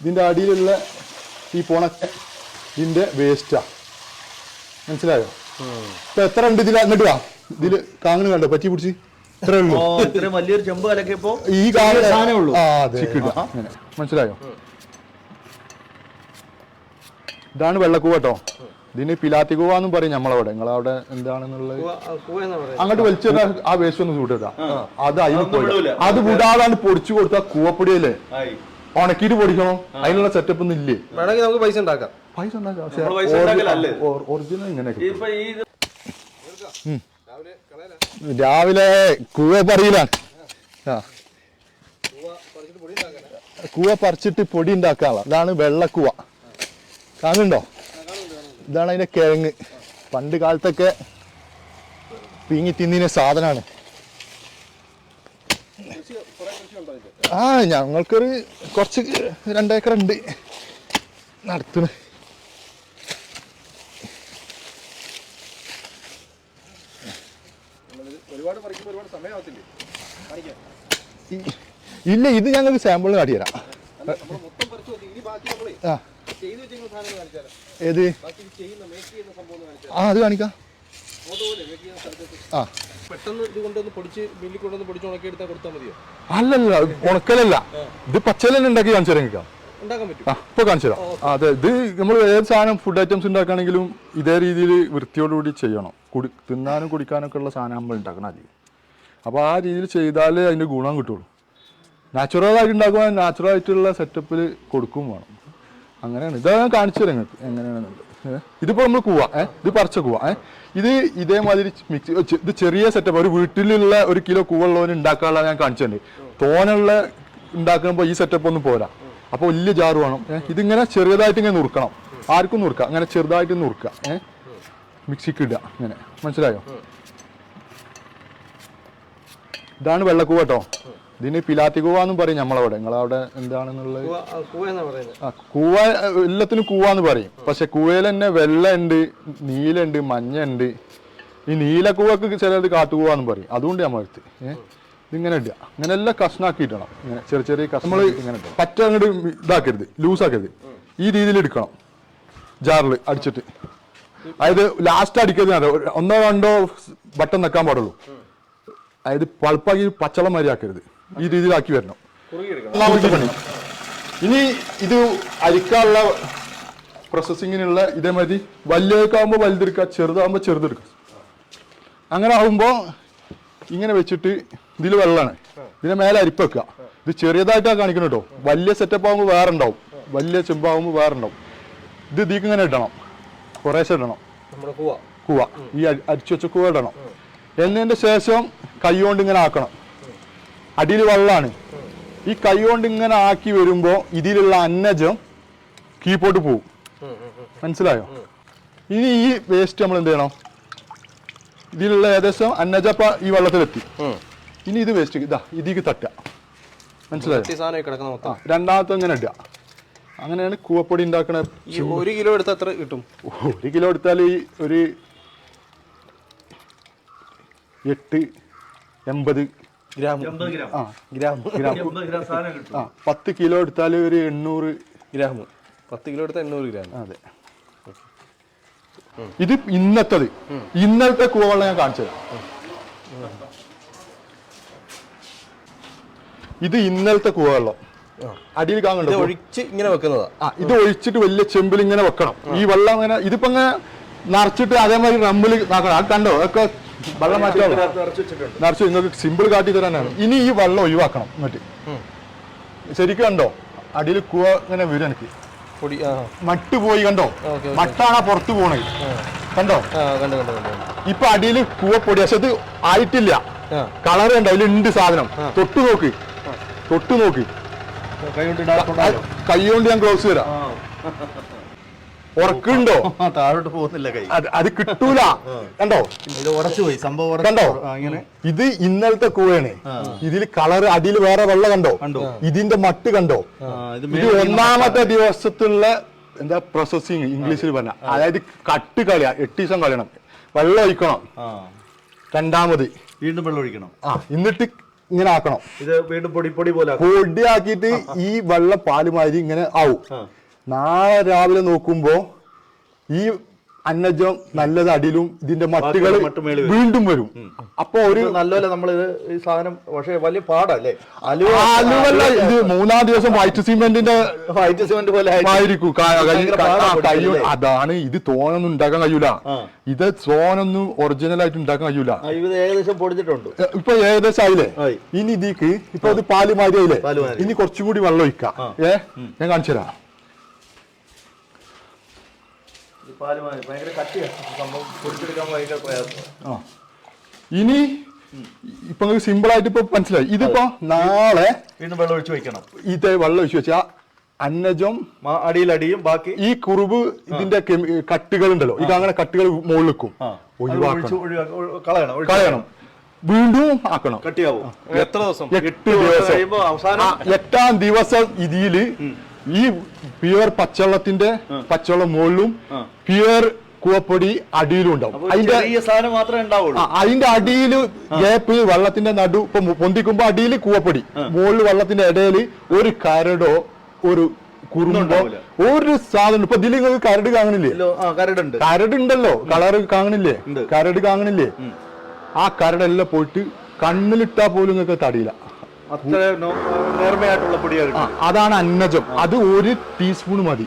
ഇതിന്റെ അടിയിലുള്ള ഈ പോണൊക്കെ ഇതിന്റെ വേസ്റ്റാ മനസ്സിലായോ? ഇപ്പൊ എത്ര ഉണ്ട് ഇതിൽ അങ്ങോട്ട് വാ. ഇതിൽ കാങ്ങണ് കണ്ടോ? പറ്റി പിടിച്ച്. ഇത്ര ഉള്ളൂ. വലിയൊരു ചെമ്പ് കലക്കിയപ്പോ ഈ മനസ്സിലായോ? ഇതാണ് വെള്ളക്കൂവ കേട്ടോ. ഇതിന് പിലാത്തി കൂവ എന്നും പറയും നമ്മളവിടെ. നിങ്ങളവിടെ എന്താണെന്നുള്ളത്? അങ്ങോട്ട് വലിച്ചു ആ വേസ്റ്റ് ഒന്ന് ചൂട്ടിട്ടാ അത് അതിന് അത് വിടാതാണ് പൊടിച്ചു കൊടുത്ത കൂവപ്പൊടിയല്ലേ ആയി. ഉണക്കിയിട്ട് പൊടിക്കണോ? അതിനുള്ള സെറ്റപ്പ് ഒന്നും ഇല്ലേ? വേണമെങ്കിൽ നമുക്ക് പൈസ ഉണ്ടാക്കാം. പൈസ ഉണ്ടാക്കാം. ഒറിജിനൽ ഇങ്ങനെ ഇപ്പൊ ഈ ഇത് രാവിലെ കൂവ പറയില്ല. ആ. കൂവ പറിച്ചിട്ട് പൊടി ഉണ്ടാക്കാനുള്ള. ഇതാണ് വെള്ളക്കൂവ. കാണുന്നുണ്ടോ? ഇതാണ് അതിന്റെ കിഴങ്ങ്. പണ്ട് കാലത്തൊക്കെ പീങ്ങി തിന്നിന സാധനമാണ് ആ ഞങ്ങൾക്കൊരു കുറച്ച് രണ്ടേക്കർ ഉണ്ട്. നടത്തുന്നു ഇല്ല ഇത് ഞങ്ങൾക്ക് സാമ്പിൾ കാട്ടിത്തരാം ഏത്? ആ അത് കാണിക്കാം. ആ. പെട്ടെന്ന് ഇത് കൊണ്ടൊന്ന് പൊടിച്ച് മില്ലിൽ പൊടിച്ച് ഉണക്കി എടുത്താൽ കൊടുത്താൽ മതിയോ? അല്ലല്ല ഉണക്കലല്ല. ഇത് പച്ചലന്നെ ഉണ്ടാക്കി കാണിച്ചു തരാം ഇപ്പൊ കാണിച്ചു തരാം. അതെ ഇത് നമ്മൾ ഏത് സാധനം ഫുഡ് ഐറ്റംസ് ഉണ്ടാക്കുകയാണെങ്കിലും ഇതേ രീതിയിൽ വൃത്തിയോടുകൂടി ചെയ്യണം. കുടി തിന്നാനും കുടിക്കാനും ഒക്കെ ഉള്ള സാധനം നമ്മൾ ഉണ്ടാക്കണം അധികം അപ്പോൾ ആ രീതിയിൽ ചെയ്താലേ അതിന്റെ ഗുണം കിട്ടുള്ളൂ. നാച്ചുറൽ ആയിട്ട് ഉണ്ടാക്കുമ്പോൾ നാച്ചുറൽ ആയിട്ടുള്ള സെറ്റപ്പിൽ കൊടുക്കും വേണം. അങ്ങനെയാണ്. ഇതാ ഞാൻ കാണിച്ചു തരാം നിങ്ങൾക്ക്. എങ്ങനെയാണെന്നുള്ളത്? ഇതിപ്പോ നമ്മൾ കൂവാ ഇത് പറിച്ച കൂവാ ഇത് ഇതേമാതിരി മിക്സ് ഇത് ചെറിയ സെറ്റപ്പ് ഒരു വീട്ടിലുള്ള ഒരു കിലോ കൂവുള്ളവന് ഉണ്ടാക്കാനുള്ള ഞാൻ കാണിച്ചിട്ടുണ്ട് തോനുള്ള ഉണ്ടാക്കുമ്പോൾ ഈ സെറ്റപ്പ് ഒന്നും പോരാ. അപ്പോൾ വലിയ ജാറ് വേണം ഇതിങ്ങനെ ചെറിയതായിട്ട് ഇങ്ങനെ നുറുക്കണം. ആർക്കും നുറുക്കാം അങ്ങനെ ചെറുതായിട്ട് നുറുക്കുക ഏഹ് മിക്സിക്ക് ഇടുക ഇങ്ങനെ. മനസ്സിലായോ? ഇതാണ് വെള്ളക്കൂവ കേട്ടോ. ഇതിന് പിലാത്തി കൂവ എന്നും പറയും നമ്മളവിടെ. നിങ്ങളവിടെ എന്താണെന്നുള്ളത്? കൂവ എന്നാ ആ കൂവ എല്ലാത്തിനും കൂവാന്ന് പറയും. പക്ഷെ കൂവയിൽ തന്നെ വെള്ള ഉണ്ട് നീല ഉണ്ട് മഞ്ഞ ഉണ്ട് ഈ നീല കൂവക്ക് ചിലത് കാട്ടുകൂവാന്ന് പറയും. അതുകൊണ്ട് നമ്മൾ എടുത്ത് ഏഹ് ഇതിങ്ങനെ ഇടുക. അങ്ങനെ എല്ലാം കഷ്ണാക്കി ഇടണം ഇങ്ങനെ ചെറിയ ചെറിയ കഷ്ണം നമ്മൾ ഇങ്ങനെ ഇടണം. പറ്റ അങ്ങോട്ട് ഇതാക്കരുത്. ലൂസാക്കരുത്. ഈ രീതിയിൽ എടുക്കണം. ജാറിൽ അടിച്ചിട്ട്. അതായത് ലാസ്റ്റ് അടിക്കരുത് ഒന്നോ രണ്ടോ ബട്ടൺ നിൽക്കാൻ പാടുള്ളൂ. അതായത് പൾപ്പാക്കി പച്ചളം മാതിരി ആക്കരുത്. ഈ രീതിയിലാക്കി വരണം. ഒന്നാമത്തെ പണി. ഇനി ഇത് അരിക്കാനുള്ള പ്രോസസ്സിങ്ങിനുള്ള ഇതേമാതിരി വലിയതാകുമ്പോൾ വലുതെടുക്കുക ചെറുതാകുമ്പോൾ ചെറുതെടുക്കുക. അങ്ങനെ ആകുമ്പോൾ ഇങ്ങനെ വെച്ചിട്ട് ഇതിൽ വെള്ളമാണ്. ഇതിനെ മേലെ അരിപ്പ് വെക്കുക. ഇത് ചെറിയതായിട്ടാണ് കാണിക്കുന്നത് കേട്ടോ വലിയ സെറ്റപ്പ് ആകുമ്പോൾ വേറെ ഉണ്ടാവും വലിയ ചെമ്പാകുമ്പോൾ വേറെ ഉണ്ടാവും ഇത് ഇതിക്ക് ഇങ്ങനെ ഇടണം. കുറേശ്ശെ ഇടണം. കൂവ. ഈ അരി- അരിച്ചു വെച്ച കൂവ ഇടണം. എന്നതിന്റെ ശേഷം കൈ കൊണ്ട് ഇങ്ങനെ ആക്കണം. അടിയിൽ വെള്ളമാണ് ഈ കൈ കൊണ്ട് ഇങ്ങനെ ആക്കി വരുമ്പോ ഇതിലുള്ള അന്നജം കീപ്പോട്ട് പോവും. മനസ്സിലായോ? ഇനി ഈ വേസ്റ്റ് നമ്മൾ എന്ത് ചെയ്യണം? ഇതിലുള്ള ഏകദേശം അന്നജപ്പ ഈ വെള്ളത്തിലെത്തി. ഇനി ഇത് വേസ്റ്റ് ഇതാ ഇതിക്ക് തട്ടുക. മനസ്സിലായോ? രണ്ടാമത്തെ ഇങ്ങനെ ഇടുക. അങ്ങനെയാണ് കൂവപ്പൊടി ഉണ്ടാക്കണ ഒരു കിലോ എടുത്താൽ എത്ര കിട്ടും? ഒരു കിലോ എടുത്താൽ ഈ ഒരു എട്ട് എൺപത് ഗ്രാം. ആ ഗ്രാം ഗ്രാം ആ പത്ത് കിലോ എടുത്താൽ ഒരു എണ്ണൂറ് ഗ്രാം പത്ത് കിലോ എടുത്താൽ എണ്ണൂറ് ഗ്രാം അതെ. ഇത് ഇന്നത്തത്. ഇന്നലത്തെ കൂവള ഞാൻ കാണിച്ചു തരാം. ഇത് ഇന്നലത്തെ കൂവെള്ളം അടിയിൽ കാണുന്നുണ്ട്? ഒഴിച്ച് ഇങ്ങനെ വെക്കുന്നതാ. ആ ഇത് ഒഴിച്ചിട്ട് വലിയ ചെമ്പിൽ ഇങ്ങനെ വെക്കണം. ഈ വെള്ളം അങ്ങനെ ഇതിപ്പോ ഇങ്ങനെ നിറച്ചിട്ട് അതേമാതിരി റമ്മിൽ നാക്കണം അത് കണ്ടോ? അതൊക്കെ വെള്ളം മാറ്റാം നിറച്ച് നിങ്ങൾക്ക് സിമ്പിൾ കാട്ടി തരാനാണ്. ഇനി ഈ വെള്ളം ഒഴിവാക്കണം എന്നിട്ട് ശരിക്കും കണ്ടോ? അടിയിൽ കൂവ ഇങ്ങനെ വരും എനിക്ക്. പൊടി മട്ട് പോയി കണ്ടോ. മട്ടാണ് പുറത്ത് പോണത്. കണ്ടോ. ഇപ്പൊ അടിയിൽ കൂവപ്പൊടി പക്ഷെ അത് ആയിട്ടില്ല. കളറ് കളർ കണ്ടോ? അതിലുണ്ട് സാധനം. തൊട്ട് നോക്ക്. തൊട്ട് നോക്ക്. കൈ കൊണ്ട് ഇടാത്തോണ്ടാലോ? കൈ കൊണ്ട് ഞാൻ ഗ്ലൗസ് തരാം. ഉറക്കുണ്ടോ? താഴോട്ട് പോകുന്നില്ല കൈ. അത് കിട്ടൂല. കണ്ടോ? ഇത് ഉറച്ചു പോയി. സംഭവം കണ്ടോ? അങ്ങനെ ഇത് ഇന്നലത്തെ കൂവയാണ് ഇതിൽ കളർ അടിയിൽ വേറെ വെള്ളം കണ്ടോ? കണ്ടോ. ഇതിന്റെ മട്ട് കണ്ടോ? ഇത് ഒന്നാമത്തെ ദിവസത്തുള്ള എന്താ പ്രോസസ്സിങ് ഇംഗ്ലീഷിൽ പറഞ്ഞ. അതായത് കട്ട് കളിയാ എട്ട് ദിവസം കളിയണം. വെള്ളം ഒഴിക്കണം. രണ്ടാമത് വീണ്ടും വെള്ളം ഒഴിക്കണം. ആ എന്നിട്ട് ഇങ്ങനെ ആക്കണം. ഇത് വീണ്ടും പൊടി പൊടി പോലെ. പൊടിയാക്കിയിട്ട് ഈ വെള്ളം പാൽ മാതിരി ഇങ്ങനെ ആവും. നാളെ രാവിലെ നോക്കുമ്പോ ഈ അന്നജം നല്ലത് അടിയിലും ഇതിന്റെ മട്ടുകൾ മട്ട് മേളിൽ വരും. വീണ്ടും വരും. അപ്പൊ ഒരു നല്ലപോലെ നമ്മൾ ഈ സാധനം പക്ഷേ വലിയ പാടല്ലേ? അലുവ അലുവല്ല ഇത് മൂന്നാം ദിവസം വൈറ്റ് സിമെന്റിന്റെ വൈറ്റ് സിമെന്റ് പോലെ ആയിരിക്കും? അതാണ്. ഇത് തോനൊന്നും ഉണ്ടാക്കാൻ കഴിയൂല. ഇത് തോനൊന്നും ഒറിജിനൽ ആയിട്ട് ഉണ്ടാക്കാൻ കഴിയൂല. ഇത് ഏകദേശം പൊടിച്ചിട്ടുണ്ട്. ഇപ്പൊ ഏകദേശം ആയില്ലേ? ഇനി ഇതിക്ക് ഇപ്പൊ ഇത് പാൽ മാതിരി ആയില്ലേ? ഇനി കുറച്ചും കൂടി വെള്ളം ഒഴിക്കാം. ഏ? ഞാൻ കാണിച്ചു തരാം ഈ പാൽ മാതിരി ഭയങ്കര കട്ടിയാണ് സംഭവം ഭയങ്കര ആ. ഇനി ഇപ്പൊ നിങ്ങൾക്ക് സിമ്പിൾ ആയിട്ട് ഇപ്പൊ മനസ്സിലായി. ഇതിപ്പോ നാളെ വീണ്ടും വെള്ളം ഒഴിച്ച് വെക്കണം ഇത് വെള്ളം ഒഴിച്ചു വെച്ചാൽ അന്നജം മാ- അടിയിൽ അടിയും ബാക്കി ഈ കുറുവ് ഇതിന്റെ കട്ടുകൾ ഉണ്ടല്ലോ. ഇത് അങ്ങനെ കട്ടുകൾ മുകളിൽ വെക്കും. ഒഴിവാക്കണം. കളയണം കളയണം. വീണ്ടും ആക്കണം. കട്ടിയാവും. എത്ര ദിവസം? എട്ട് ദിവസം അവസാനം എട്ടാം ദിവസം ഇതിൽ ഈ പ്യുവർ പച്ചവെള്ളത്തിന്റെ പച്ചവെള്ളം മുകളിലും. പ്യുവർ കൂവപ്പൊടി അടിയിലും ഉണ്ടാവും. അതിന്റെ സാധനം മാത്രമേ ഉണ്ടാവുള്ളൂ. അതിന്റെ അടിയിൽ ഗ്യാപ്പ് വെള്ളത്തിന്റെ നടു ഇപ്പൊ പൊന്തിക്കുമ്പോ അടിയിൽ കൂവപ്പൊടി മുകളിൽ വെള്ളത്തിന്റെ ഇടയിൽ ഒരു കരടോ ഒരു കുറുമ്പോ ഒരു സാധനം ഇപ്പൊ ഇതിൽ നിങ്ങൾക്ക് കരട് കാണുന്നില്ലേ? കരട് ഉണ്ടല്ലോ കളറ് കാണുന്നില്ലേ. കരട് കാണുന്നില്ലേ? ആ കരടെല്ലാം പോയിട്ട് കണ്ണിലിട്ടാ പോലും നിങ്ങൾക്ക് തടിയില്ല. നേർമയായിട്ടുള്ള പൊടിയാണ് ആ, അതാണ് അന്നജം. അത് ഒരു ടീസ്പൂൺ മതി.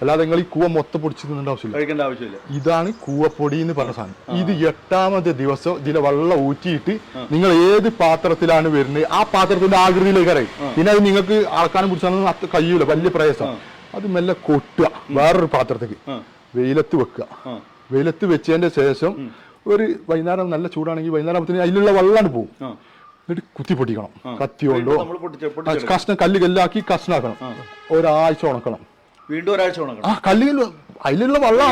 അല്ലാതെ നിങ്ങൾ ഈ കൂവ മൊത്തം പൊടിച്ച് തിന്നേണ്ട ആവശ്യമില്ല. കഴിക്കേണ്ട ആവശ്യമില്ല. ഇതാണ് കൂവപ്പൊടി എന്ന് പറഞ്ഞ സാധനം. ഇത് എട്ടാമത്തെ ദിവസം ഇതിലെ വെള്ളം ഊറ്റിയിട്ട് നിങ്ങൾ ഏത് പാത്രത്തിലാണ് വരുന്നത് ആ പാത്രത്തിന്റെ ആകൃതിയിലേക്ക് അറിയും പിന്നെ അത് നിങ്ങൾക്ക് അളക്കാനും പിടിച്ചാലും അത്ര കഴിയൂല വലിയ പ്രയാസം. അത് മെല്ലെ കൊട്ടുക വേറൊരു പാത്രത്തേക്ക്. വെയിലത്ത് വെക്കുക. വെയിലത്ത് വെച്ചതിന്റെ ശേഷം ഒരു വൈകുന്നേരം നല്ല ചൂടാണെങ്കിൽ വൈകുന്നേരം അതിലുള്ള വെള്ളമാണ് പോകും. എന്നിട്ട് കുത്തി പൊട്ടിക്കണം. കത്തി കൊണ്ടോ? നമ്മൾ പൊട്ടിച്ച് ആ, പൊട്ടിച്ചെടുക്കും കഷ്ണം കല്ല് കല്ലാക്കി കഷ്ണാക്കണം. ഒരാഴ്ച ഉണക്കണം. വീണ്ടും ഒരാഴ്ച ഉണക്കണം. ആ കല്ലിൽ അതിലുള്ള വെള്ളം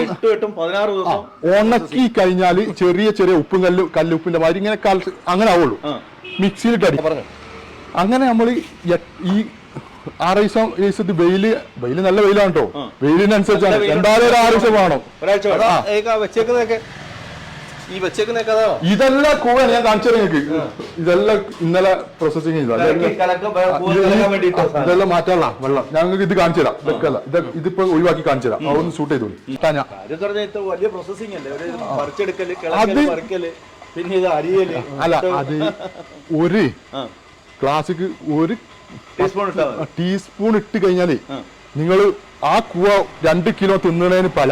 ഉണക്കി കഴിഞ്ഞാൽ ചെറിയ ചെറിയ ഉപ്പും കല്ല് കല്ലുപ്പിന്റെ മാതിരി ഇങ്ങനെ കല അങ്ങനെ ആവുള്ളൂ. മിക്സിയിലിട്ട് അടി അങ്ങനെ നമ്മൾ ഈ ആറ് ദിവസം ദിവസത്ത് വെയിൽ വെയിൽ നല്ല വെയിലാണ് കേട്ടോ വെയിലിനനുസരിച്ചാണ്. എന്തായാലും ഒരു ആറ് ദിവസം വേണം ഒരാഴ്ച അതാ വേണം. ഏക വെച്ചേക്കുന്നതൊക്കെ ഈ വെച്ചേക്കുന്ന അതാണോ ഇതെല്ലാം കൂടെ ഞാൻ കാണിച്ചു നിങ്ങൾക്ക്. ഇതെല്ലാം ഇന്നലെ പ്രോസസ്സിങ്. ഇതെല്ലാം മാറ്റാനുള്ള വെള്ളം. ഞങ്ങൾക്ക് ഇത് കാണിച്ചു തരാം. ഇതൊക്കെ ഇത് ഇതിപ്പോ ഒഴിവാക്കി കാണിച്ചു തരാം. അതൊന്ന് ഷൂട്ട് ചെയ്തു വലിയ പ്രോസസ്സിംഗ് അല്ലേ? പിന്നെ ഇത് അരിയൽ. അല്ല അത് ഒരു. ക്ലാസ്സിക്ക് ഒരു ടീസ്പൂൺ ഇട്ടാ ടീസ്പൂൺ ഇട്ട് കഴിഞ്ഞാൽ നിങ്ങൾ ആ കൂവ രണ്ട് കിലോ തിന്നണേന് പല.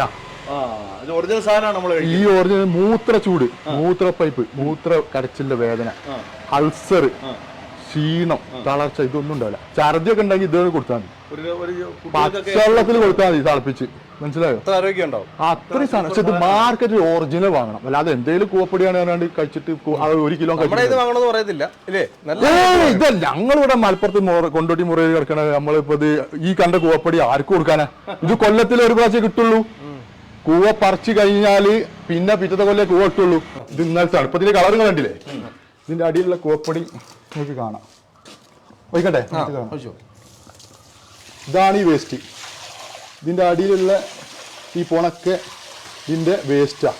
ഇത് ഒറിജിനൽ സാധനമാണ് നമ്മൾ ഈ ഒറിജിനൽ മൂത്ര ചൂട് മൂത്ര പൈപ്പ് മൂത്ര കടച്ചിന്റെ വേദന അൾസർ ക്ഷീണം തളർച്ച ഇതൊന്നും ഉണ്ടാവില്ല. ഛർദിയൊക്കെ ഉണ്ടെങ്കിൽ ഇത് കൊടുത്താൽ മതി. പച്ചവെള്ളത്തിൽ കൊടുത്താൽ മതി തിളപ്പിച്ച്. മനസ്സിലായോ? അത്രയും സാധനം. പക്ഷെ ഇത് മാർക്കറ്റിൽ ഒറിജിനൽ വാങ്ങണം. അല്ലാതെ എന്തെങ്കിലും കൂവപ്പൊടിയാണ് പറഞ്ഞാണ്ട് കഴിച്ചിട്ട് ഒരു കിലോ പറയത്തില്ല. ഇതല്ല. ഞങ്ങളിവിടെ മലപ്പുറത്ത് കൊണ്ടോട്ടി മുറയിൽ കിടക്കണ നമ്മളിപ്പോ ഇത് ഈ കണ്ട കൂവപ്പൊടി ആർക്കും കൊടുക്കാനാ? ഇത് കൊല്ലത്തിൽ ഒരു പ്രാവശ്യം കിട്ടുള്ളൂ. കൂവ പറിച്ചു കഴിഞ്ഞാൽ പിന്നെ പിറ്റത്തെ കൊല്ലേ കൂവ ഇട്ടുള്ളൂ. ഇത് ഇന്നലത്തെ ഇപ്പൊ ഇതിന്റെ കണ്ടില്ലേ? ഇതിന്റെ അടിയിലുള്ള കൂവപ്പൊടി നമുക്ക് കാണാം. ഒഴിക്കട്ടെ? കാണാം. ഇതാണ് ഈ വേസ്റ്റ് ഇതിന്റെ അടിയിലുള്ള ഈ പോണൊക്കെ ഇതിന്റെ വേസ്റ്റാ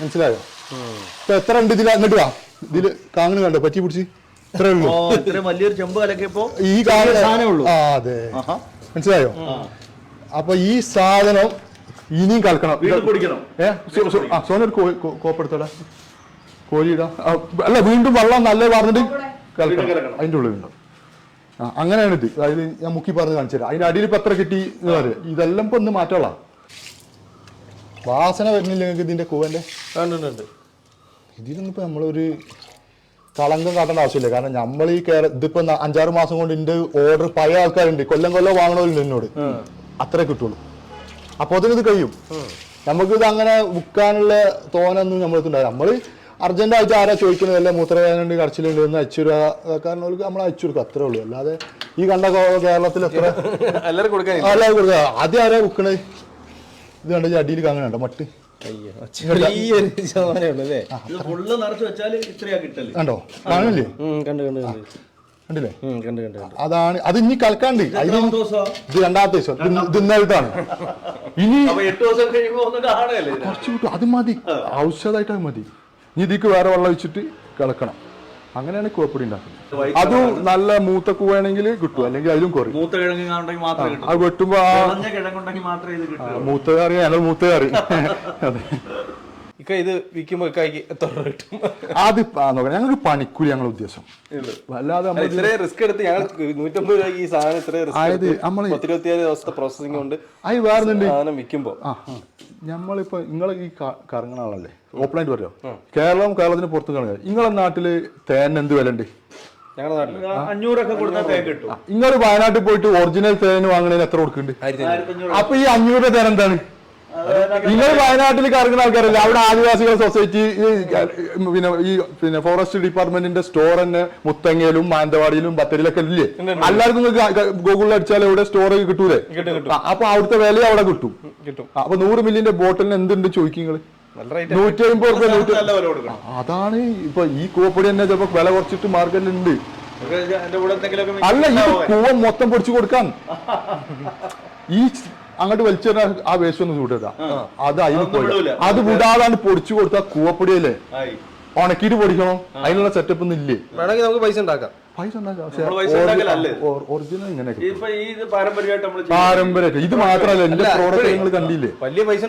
മനസ്സിലായോ? ഇപ്പൊ എത്ര ഉണ്ട് ഇതിൽ എന്നിട്ട് വാ. ഇതിൽ കാങ്ങണ് കണ്ടോ? പറ്റി പിടിച്ച്. ഇത്രേ ഉള്ളൂ. വലിയൊരു ചെമ്പ് കലക്കിയപ്പോ ഈ കാണുന്ന സാധനമേ ഉള്ളൂ. ആ അതെ. മനസ്സിലായോ? അപ്പൊ ഈ സാധനം ഇനിയും കലക്കണം വീണ്ടും ഒരു കോപ്പെടുത്തോടാ. കോഴിയിടാ അല്ല വീണ്ടും വെള്ളം നല്ല പറഞ്ഞിട്ട് കലക്കണം. അതിന്റെ ഉള്ളിലുണ്ടോ ആ അങ്ങനെയാണ് ഇത്. അതായത് ഞാൻ മുക്കി പറഞ്ഞ് കാണിച്ചു തരാം. അതിന്റെ അടിയിൽ ഇപ്പൊ എത്ര കിട്ടി എന്ന് പറയുക ഇതെല്ലാം ഇപ്പൊ ഒന്ന് മാറ്റമുള്ള വാസന വരുന്നില്ല നിങ്ങൾക്ക് ഇതിന്റെ കൂവന്റെ ഇതിലൊന്നിപ്പോ ഇതിലൊന്നും ഇപ്പൊ നമ്മളൊരു കളങ്കം കാട്ടേണ്ട ആവശ്യമില്ല. കാരണം നമ്മൾ ഈ കേര ഇതിപ്പോ അഞ്ചാറ് മാസം കൊണ്ട് എന്റെ ഓർഡർ പഴയ ആൾക്കാരുണ്ട്. കൊല്ലം കൊല്ലം വാങ്ങണമല്ലോ എന്നോട്. അത്രേ കിട്ടുള്ളൂ. അപ്പൊ അതിനത് കഴിയും. നമുക്കിത് അങ്ങനെ വിൽക്കാനുള്ള തോനൊന്നും നമ്മൾക്കുണ്ടാവില്ല നമ്മൾ അർജന്റ് ആയിട്ട് ആരാ ചോദിക്കുന്നത്? അല്ലെ മൂത്രവേദനയുണ്ട് കടച്ചിലുണ്ട് എന്ന് അയച്ചുരുക കാരണം അവർക്ക് നമ്മൾ അയച്ചു കൊടുക്കുക അത്രേ ഉള്ളൂ. അല്ലാതെ ഈ കണ്ട കേരളത്തിൽ എത്ര എല്ലാവരും കൊടുക്കാൻ കൊടുക്കുക. ആദ്യം ആരാ വിൽക്കണേ? ഇത് കണ്ട അടിയിൽ അങ്ങനെ ഉണ്ടോ മട്ട്. കണ്ടോ. കാണില്ലേ കണ്ടു? കണ്ടു കണ്ടില്ലേ? ഉം, കണ്ടു കണ്ടു കണ്ടു. അതാണ് അത് ഇനി കലക്കാണ്ട് അതിന് എത്രാമത്തെ ദിവസം? ഇത് രണ്ടാമത്തെ ദിവസം. ഇനി എട്ട് ദിവസം കഴിയുമ്പോ ഒന്ന് കാണുകയല്ലേ കുറച്ച് കിട്ടും അത് മതി. ഔഷധമായിട്ട് അത് മതി. ഇനി ഇതിക്ക് വേറെ വെള്ളം ഒഴിച്ചിട്ട് കിളക്കണം. അങ്ങനെയാണ് കുഴപ്പടി ഉണ്ടാക്കുന്നത്. അതും നല്ല മൂത്ത കൂവാണെങ്കിൽ കിട്ടും അല്ലെങ്കിൽ അതിലും കുറയും. മൂത്ത കിഴങ്ങ് അത് വെട്ടുമ്പോ മൂത്ത കറി ഞങ്ങൾ മൂത്ത കറി. അതെ. ഇക്ക ഇത് വിൽക്കുമ്പോൾ ഇക്കായിക്ക് എത്ര രൂപ കിട്ടും. അത് നോക്കണം ഞങ്ങൾക്ക് പണിക്കൂലി ഞങ്ങളുടെ ഉദ്ദേശം. അല്ലാതെ അല്ല, നമ്മൾ ഇത്രയും റിസ്ക് എടുത്ത് ഞങ്ങൾ നൂറ്റമ്പത് രൂപയ്ക്ക് ഈ സാധനം ഇത്രയും റിസ്ക് ആയത് നമ്മൾ പത്തിരുപത്തിയേഴ് ദിവസത്തെ പ്രോസസ്സിംഗ് കൊണ്ട് അത് വേറെ സാധനം വിൽക്കുമ്പോൾ ആ ആ. ഞമ്മളിപ്പോ നിങ്ങൾ ഈ കറങ്ങണ ആളല്ലേ? ഓപ്പണായിട്ട് പറയോ? കേരളം കേരളത്തിന് പുറത്തും കറങ്ങുക. നിങ്ങളെ നാട്ടിൽ തേൻ എന്ത് വില ഉണ്ട്? നിങ്ങൾ വയനാട്ടിൽ പോയിട്ട് ഒറിജിനൽ തേൻ വാങ്ങണതിന് എത്ര കൊടുക്കുന്നുണ്ട് അപ്പൊ ഈ അഞ്ഞൂറ് തേൻ എന്താണ്? നിങ്ങൾ വയനാട്ടിൽ കറങ്ങുന്ന ആൾക്കാരല്ലേ? അവിടെ ആദിവാസികൾ സൊസൈറ്റി പിന്നെ ഈ പിന്നെ ഫോറസ്റ്റ് ഡിപ്പാർട്ട്മെന്റിന്റെ സ്റ്റോർ തന്നെ മുത്തങ്ങയിലും മാനന്തവാടിയിലും ബത്തേരിയിലൊക്കെ ഇല്ലേ? എല്ലാവർക്കും ഗൂഗിളിൽ അടിച്ചാൽ എവിടെ സ്റ്റോർ കിട്ടൂലേ? കിട്ടും കിട്ടും. അപ്പൊ അവിടുത്തെ വില അവിടെ കിട്ടും. അപ്പൊ നൂറ് മില്യന്റെ ബോട്ടിലിന് എന്തുണ്ട് ചോദിക്കും നിങ്ങൾ? നല്ല റേറ്റ് നൂറ്റി അമ്പത് റുപ്യ നൂറ്റി വില കൊടുക്കണം. അതാണ് ഇപ്പൊ ഈ കൂവപ്പൊടി തന്നെ ചിലപ്പോ വില കുറച്ചിട്ട് മാർക്കറ്റിൽ ഉണ്ട്. കൂടെ എന്തെങ്കിലുമൊക്കെ അല്ല ഈ. കൂവ മൊത്തം പൊടിച്ചു കൊടുക്കാൻ. ഈ അങ്ങോട്ട് വലിച്ചു ആ വേസ്റ്റ് ഒന്ന് ചൂടാ അത് അതിന് പോയി. അത് വിടാതാണ് പൊടിച്ചു കൊടുത്ത കൂവപ്പൊടിയല്ലേ? ഉണക്കിട്ട് പൊടിക്കണോ. അതിനുള്ള സെറ്റപ്പ് ഒന്നും ഇല്ലേ? വേണമെങ്കിൽ നമുക്ക് പൈസ ഉണ്ടാക്കാം. പൈസ ഒറിജിനൽ ഇങ്ങനെ പാരമ്പര്യമായിട്ട് ഇത് മാത്രല്ല എന്റെ പ്രോഡക്റ്റ് നിങ്ങൾ കണ്ടില്ലേ? വലിയ പൈസ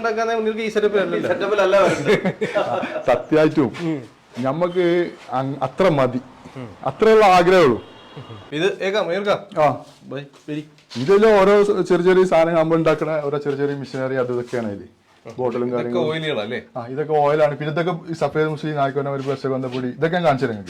സത്യമായിട്ടും. ഞമ്മക്ക് അത്ര മതി. അത്രയുള്ള ആഗ്രഹമുള്ളൂ ഇത് ഏക്കാം ഏർക്കാം ആ. ഇതിൽ ഓരോ ചെറിയ ചെറിയ സാധനങ്ങൾ നമ്മൾ ഉണ്ടാക്കണ ഓരോ ചെറിയ ചെറിയ മിഷനറി അത് ഇതൊക്കെയാണ് ഇതിൽ ബോട്ടിലും കാര്യങ്ങളും. ഇതൊക്കെ ഓയിലാണ് പിന്നെ ഇതൊക്കെ സഫേദ് മുസ്ലിം നായ്ക്കൊന്ന ഒരു പ്രശ്നം പൊടി ഇതൊക്കെ ഞാൻ കാണിച്ചു തരാം